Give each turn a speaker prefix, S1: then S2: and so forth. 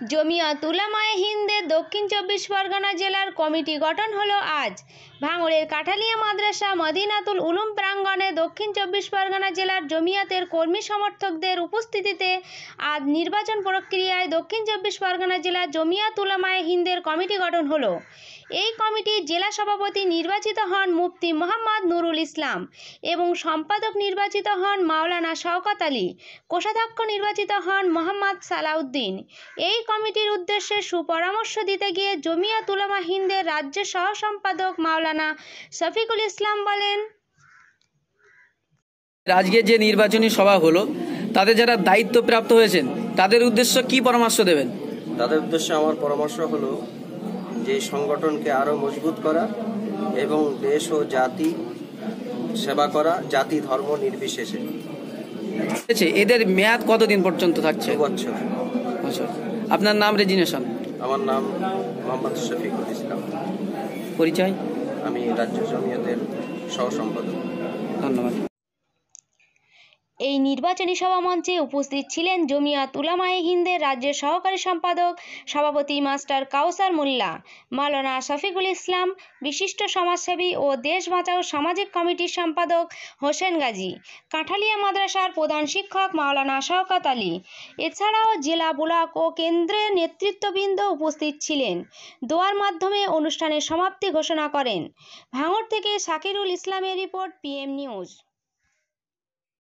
S1: জমিয়ত উলামায়ে হিন্দের দক্ষিণ চব্বিশ পরগনা জেলার কমিটি গঠন হলো আজ। ভাঙড়ের কাঠালিয়া মাদ্রাসা মদিনাতুল উলুম প্রাঙ্গণে দক্ষিণ চব্বিশ পরগনা জেলার জমিয়তের কর্মী সমর্থকদের উপস্থিতিতে আজ নির্বাচন প্রক্রিয়ায় দক্ষিণ চব্বিশ পরগনা জেলার জমিয়ত উলামায়ে হিন্দের কমিটি গঠন হলো। এই কমিটির জেলা সভাপতি নির্বাচিত হন মুফতি মোহাম্মদ নুরুল ইসলাম এবং সম্পাদক নির্বাচিত হন মাওলানা শওকত আলী। কোষাধ্যক্ষ নির্বাচিত হন মোহাম্মদ সালাউদ্দিন। এই কমিটির উদ্দেশ্যে সুপরামর্শ দিতে গিয়ে জমিয়া তুলামা হিন্দের রাজ্য সহ সম্পাদক মাওলানা শফিকুল ইসলাম বলেন
S2: আজকে যে নির্বাচনী সভা হলো তাদের যারা দায়িত্বপ্রাপ্ত হয়েছেন তাদের উদ্দেশ্য কি পরামর্শ দেবেন?
S3: তাদের উদ্দেশ্যে আমার পরামর্শ হলো যে এই সংগঠনকে আরও মজবুত করা এবং দেশ ও জাতি সেবা করা জাতি ধর্ম নির্বিশেষে।
S2: আচ্ছা, এদের মেয়াদ কতদিন পর্যন্ত থাকছে?
S3: দু বছর।
S2: আপনার নাম রেজিনেশন?
S3: আমার নাম মোহাম্মদ শফিকুল ইসলাম।
S2: পরিচয়?
S3: আমি রাজ্য জমিয়তের সহ সম্পাদক
S2: ধন্যবাদ।
S1: এই নির্বাচনী সভা মঞ্চে উপস্থিত ছিলেন জমিয়াত উলামায়ে হিন্দের রাজ্যের সহকারী সম্পাদক, সভাপতি মাস্টার কাউসার মোল্লা, মাওলানা শফিকুল ইসলাম, বিশিষ্ট সমাজসেবী ও দেশ বাঁচাও সামাজিক কমিটির সম্পাদক হোসেন গাজী, কাঁঠালিয়া মাদ্রাসার প্রধান শিক্ষক মাওলানা শওকত আলী। এছাড়াও জেলা ব্লক ও কেন্দ্রের নেতৃত্ববৃন্দ উপস্থিত ছিলেন। দোয়ার মাধ্যমে অনুষ্ঠানের সমাপ্তি ঘোষণা করেন। ভাঙড় থেকে শাকিরুল ইসলামের রিপোর্ট, পিএম নিউজ।